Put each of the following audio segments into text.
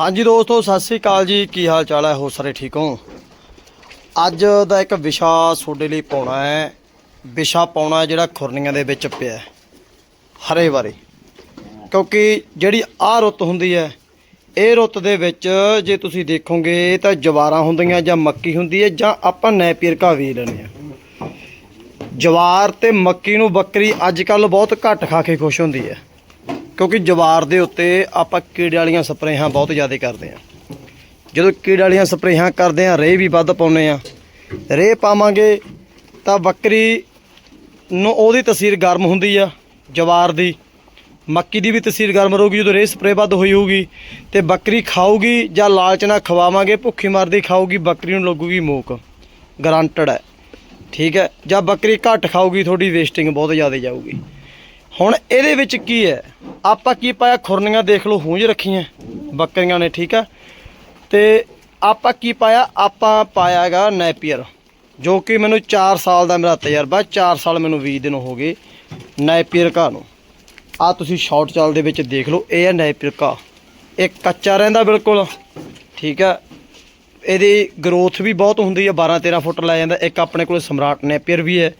ਹਾਂਜੀ ਦੋਸਤੋ, ਸਤਿ ਸ੍ਰੀ ਅਕਾਲ ਜੀ। ਕੀ ਹਾਲ ਚਾਲ ਹੈ? ਹੋ ਸਾਰੇ ਠੀਕ ਹੋ? ਅੱਜ ਦਾ ਇੱਕ ਵਿਸ਼ਾ ਤੁਹਾਡੇ ਲਈ ਪਾਉਣਾ ਹੈ। ਵਿਸ਼ਾ ਪਾਉਣਾ ਜਿਹੜਾ ਖੁਰਨੀਆਂ ਦੇ ਵਿੱਚ ਪਿਆ ਹੈ। ਹਰੇ ਬਾਰੇ ਕਿਉਂਕਿ ਜਿਹੜੀ ਆਹ ਰੁੱਤ ਹੁੰਦੀ ਹੈ, ਇਹ ਰੁੱਤ ਦੇ ਵਿੱਚ ਜੇ ਤੁਸੀਂ ਦੇਖੋਗੇ ਤਾਂ ਜਵਾਰਾਂ ਹੁੰਦੀਆਂ ਜਾਂ ਮੱਕੀ ਹੁੰਦੀ ਹੈ ਜਾਂ ਆਪਾਂ ਨੈਪੀਅਰ ਘਾਹ ਵੀ ਲੈਂਦੇ ਆ ਜਵਾਰ ਤੇ ਮੱਕੀ ਨੂੰ ਬੱਕਰੀ ਅੱਜ ਕੱਲ ਬਹੁਤ ਘੱਟ ਖਾ ਕੇ ਖੁਸ਼ ਹੁੰਦੀ ਹੈ। ਕਿਉਂਕਿ ਜਵਾਰ ਦੇ ਉੱਤੇ ਆਪਾਂ ਕੀੜੇ ਵਾਲੀਆਂ ਸਪਰੇਹਾਂ ਬਹੁਤ ਜ਼ਿਆਦਾ ਕਰਦੇ ਆ ਜਦੋਂ ਕੀੜੇ ਵਾਲੀਆਂ ਸਪਰੇਹਾਂ ਕਰਦੇ ਆ ਰੇਹ ਵੀ ਵੱਧ ਪਾਉਨੇ ਆ ਰੇਹ ਪਾਵਾਂਗੇ ਤਾਂ ਬੱਕਰੀ ਨੂੰ ਉਹਦੀ ਤਸੀਰ ਗਰਮ ਹੁੰਦੀ ਆ, ਜਵਾਰ ਦੀ। ਮੱਕੀ ਦੀ ਵੀ ਤਸੀਰ ਗਰਮ ਰਹੂਗੀ, ਜਦੋਂ ਰੇਹ ਸਪਰੇ ਵੱਧ ਹੋਈ ਹੋਊਗੀ ਤੇ ਬੱਕਰੀ ਖਾਊਗੀ ਜਾਂ ਲਾਲਚ ਨਾਲ ਖਵਾਵਾਂਗੇ, ਭੁੱਖੀ ਮਰਦੀ ਖਾਊਗੀ, ਬੱਕਰੀ ਨੂੰ ਲੱਗੂਗੀ ਮੂਕ। ਗਰੰਟਡ ਹੈ। ਠੀਕ ਹੈ? ਜਾਂ ਬੱਕਰੀ ਘੱਟ ਖਾਊਗੀ, ਤੁਹਾਡੀ ਵੇਸਟਿੰਗ ਬਹੁਤ ਜ਼ਿਆਦਾ ਜਾਊਗੀ। ਹੁਣ ਇਹਦੇ ਵਿੱਚ ਕੀ ਹੈ? ਆਪਾਂ ਕੀ ਪਾਇਆ? ਖੁਰਨੀਆਂ ਦੇਖ ਲਓ ਹੂੰਝ ਰੱਖੀਆਂ। ਬੱਕਰੀਆਂ ਨੇ, ਠੀਕ ਹੈ ਤੇ ਆਪਾਂ ਕੀ ਪਾਇਆ? ਆਪਾਂ ਪਾਇਆਗਾ ਨੈਪੀਅਰ ਜੋ ਕਿ ਮੈਨੂੰ 4 ਸਾਲ ਦਾ ਮੇਰਾ ਤਜਰਬਾ 4 ਸਾਲ ਮੈਨੂੰ 20 ਦਿਨ ਹੋ ਗਏ ਨੈਪੀਅਰ ਘਾਹ ਨੂੰ। ਆ ਤੁਸੀਂ ਸ਼ਾਰਟ ਚਾਲ ਦੇ ਵਿੱਚ ਦੇਖ ਲਓ, ਇਹ ਹੈ ਨੈਪੀਅਰ ਘਾਹ। ਇਹ ਕੱਚਾ ਰਹਿੰਦਾ ਬਿਲਕੁਲ, ਠੀਕ ਹੈ ਇਹਦੀ ਗਰੋਥ ਵੀ ਬਹੁਤ ਹੁੰਦੀ ਹੈ 12 13 ਫੁੱਟ ਲੈ ਜਾਂਦਾ। ਇੱਕ ਆਪਣੇ ਕੋਲ ਸਮਰਾਟ ਨੈਪੀਅਰ ਵੀ ਹੈ।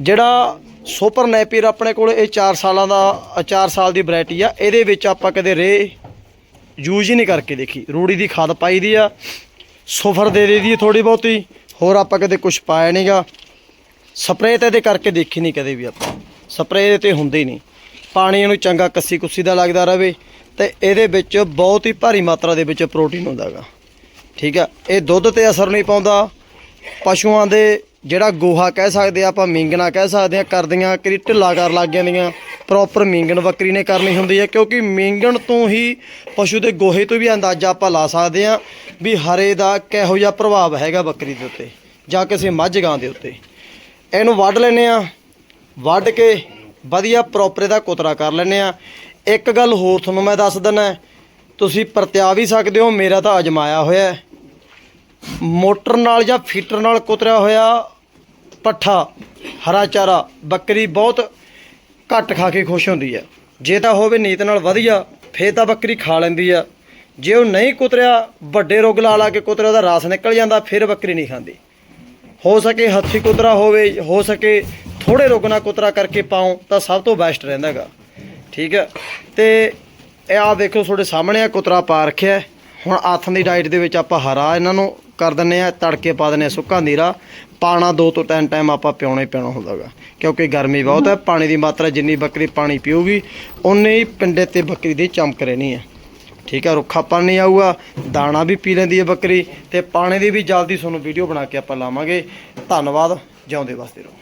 ਜਿਹੜਾ ਸੁਪਰ ਨੈਪੀਰ ਆਪਣੇ ਕੋਲ, ਇਹ 4 ਸਾਲਾਂ ਦਾ 4 ਸਾਲ ਦੀ ਵੈਰਾਈਟੀ ਆ। ਇਹਦੇ ਵਿੱਚ ਆਪਾਂ ਕਦੇ ਰੇ ਯੂਜ਼ ਹੀ ਨਹੀਂ ਕਰਕੇ ਦੇਖੀ। ਰੂੜੀ ਦੀ ਖਾਦ ਪਾਈ ਦੀ ਆ, ਸੁਫਰ ਦੇ ਦੇ ਦੀ ਥੋੜੀ ਬਹੁਤੀ, ਹੋਰ ਆਪਾਂ ਕਦੇ ਕੁਝ ਪਾਇਆ ਨਹੀਂਗਾ ਸਪਰੇਅ ਤੇ ਇਹਦੇ ਕਰਕੇ ਦੇਖੀ ਨਹੀਂ ਕਦੇ ਵੀ ਆਪਾਂ। ਸਪਰੇਅ ਤੇ ਹੁੰਦੇ ਹੀ ਨਹੀਂ ਪਾਣੀ ਇਹਨੂੰ ਚੰਗਾ ਕੱਸੀ ਕੁੱਸੀ ਦਾ ਲੱਗਦਾ ਰਹੇ ਤੇ ਇਹਦੇ ਵਿੱਚ ਬਹੁਤ ਹੀ ਭਾਰੀ ਮਾਤਰਾ ਦੇ ਵਿੱਚ ਪ੍ਰੋਟੀਨ ਹੁੰਦਾਗਾ ਠੀਕ ਆ? ਇਹ ਦੁੱਧ ਤੇ ਅਸਰ ਨਹੀਂ ਪਾਉਂਦਾ। ਪਸ਼ੂਆਂ ਦੇ ਜਿਹੜਾ ਗੋਹਾ ਕਹਿ ਸਕਦੇ ਆ, ਆਪਾਂ ਮਿੰਗਣਾ ਕਹਿ ਸਕਦੇ ਆ, ਕਰਦੀਆਂ ਕਿ ਢਿੱਲਾ ਕਰ ਲੱਗ ਜਾਂਦੀਆਂ। ਪ੍ਰੋਪਰ ਮਿੰਗਣ ਬੱਕਰੀ ਨੇ ਕਰਨੀ ਹੁੰਦੀ ਹੈ, ਕਿਉਂਕਿ ਮਿੰਗਣ ਤੋਂ ਹੀ ਪਸ਼ੂ ਦੇ ਗੋਹੇ ਤੋਂ ਵੀ ਅੰਦਾਜ਼ਾ ਆਪਾਂ ਲਾ ਸਕਦੇ ਆ ਵੀ ਹਰੇ ਦਾ ਕਿਹੋ ਜਿਹਾ ਪ੍ਰਭਾਵ ਹੈਗਾ ਬੱਕਰੀ ਦੇ ਉੱਤੇ, ਜਾਂ ਕਿਸੇ ਮੱਝ ਗਾਂ ਦੇ ਉੱਤੇ। ਇਹਨੂੰ ਵੱਢ ਲੈਨੇ ਆ, ਵੱਢ ਕੇ ਵਧੀਆ ਪ੍ਰੋਪਰ ਇਹਦਾ ਕੁਤਰਾ ਕਰ ਲੈਨੇ ਆ। ਇੱਕ ਗੱਲ ਹੋਰ ਤੁਹਾਨੂੰ ਮੈਂ ਦੱਸ ਦਿੰਦਾ, ਤੁਸੀਂ ਪਰਤਿਆ ਵੀ ਸਕਦੇ ਹੋ, ਮੇਰਾ ਤਾਂ ਅਜਮਾਇਆ ਹੋਇਆ ਮੋਟਰ ਨਾਲ ਜਾਂ ਫੀਟਰ ਨਾਲ ਕੁਤਰਿਆ ਹੋਇਆ ਪੱਠਾ, ਹਰਾ ਚਾਰਾ, ਬੱਕਰੀ ਬਹੁਤ ਘੱਟ ਖਾ ਕੇ ਖੁਸ਼ ਹੁੰਦੀ ਹੈ। ਜੇ ਤਾਂ ਹੋਵੇ ਨੀਤ ਨਾਲ ਵਧੀਆ, ਫੇਰ ਤਾਂ ਬੱਕਰੀ ਖਾ ਲੈਂਦੀ ਆ ਜੇ ਉਹ ਨਹੀਂ ਕੁਤਰਿਆ, ਵੱਡੇ ਰੁੱਗ ਲਾ ਲਾ ਕੇ ਕੁਤਰਿਆ ਉਹਦਾ ਰਾਸ ਨਿਕਲ ਜਾਂਦਾ, ਫਿਰ ਬੱਕਰੀ ਨਹੀਂ ਖਾਂਦੀ। ਹੋ ਸਕੇ ਹੱਥੀ ਕੁਤਰਾ ਹੋਵੇ, ਹੋ ਸਕੇ ਥੋੜੇ ਰੁੱਗ ਨਾਲ ਕੁਤਰਾ ਕਰਕੇ ਪਾਓ ਤਾਂ ਸਭ ਤੋਂ ਬੈਸਟ ਰਹਿੰਦਾਗਾ ਠੀਕ ਹੈ? ਤੇ ਇਹ ਆ ਦੇਖੋ ਤੁਹਾਡੇ ਸਾਹਮਣੇ ਆ ਕੁਤਰਾ ਪਾ ਰੱਖਿਆ ਹੁਣ ਆਥਣ ਦੀ ਡਾਈਟ ਦੇ ਵਿੱਚ ਆਪਾਂ ਹਰਾ ਇਹਨਾਂ ਨੂੰ ਕਰ ਦਿੰਨੇ ਆ, ਤੜਕੇ ਪਾ ਦਿੰਨੇ ਆ ਸੁੱਕਾ ਨੀਰਾ ਪਾਣਾ ਦੋ ਤੋਂ ਤਿੰਨ ਟਾਈਮ ਆਪਾਂ ਪਿਉਣਾ ਹੀ ਪਿਉਣਾ ਹੁੰਦਾਗਾ, ਕਿਉਂਕਿ ਗਰਮੀ ਬਹੁਤ ਹੈ ਪਾਣੀ ਦੀ ਮਾਤਰਾ ਜਿੰਨੀ ਬੱਕਰੀ ਪਾਣੀ ਪੀਊਗੀ ਉਨੇ ਹੀ ਪਿੰਡੇ ਤੇ ਬੱਕਰੀ ਦੀ ਚਮਕ ਰਹਿਣੀ ਹੈ ਠੀਕ ਹੈ ਰੁੱਖਾ ਪਾਣੀ ਆਊਗਾ, ਦਾਣਾ ਵੀ ਪੀ ਲੈਂਦੀ ਹੈ ਬੱਕਰੀ, ਤੇ ਪਾਣੀ ਦੀ ਵੀ ਜਲਦੀ ਤੁਹਾਨੂੰ ਵੀਡੀਓ ਬਣਾ ਕੇ ਆਪਾਂ ਲਾਵਾਂਗੇ। ਧੰਨਵਾਦ, ਜਿਉਂਦੇ ਵਾਸਤੇ ਰਹੋ।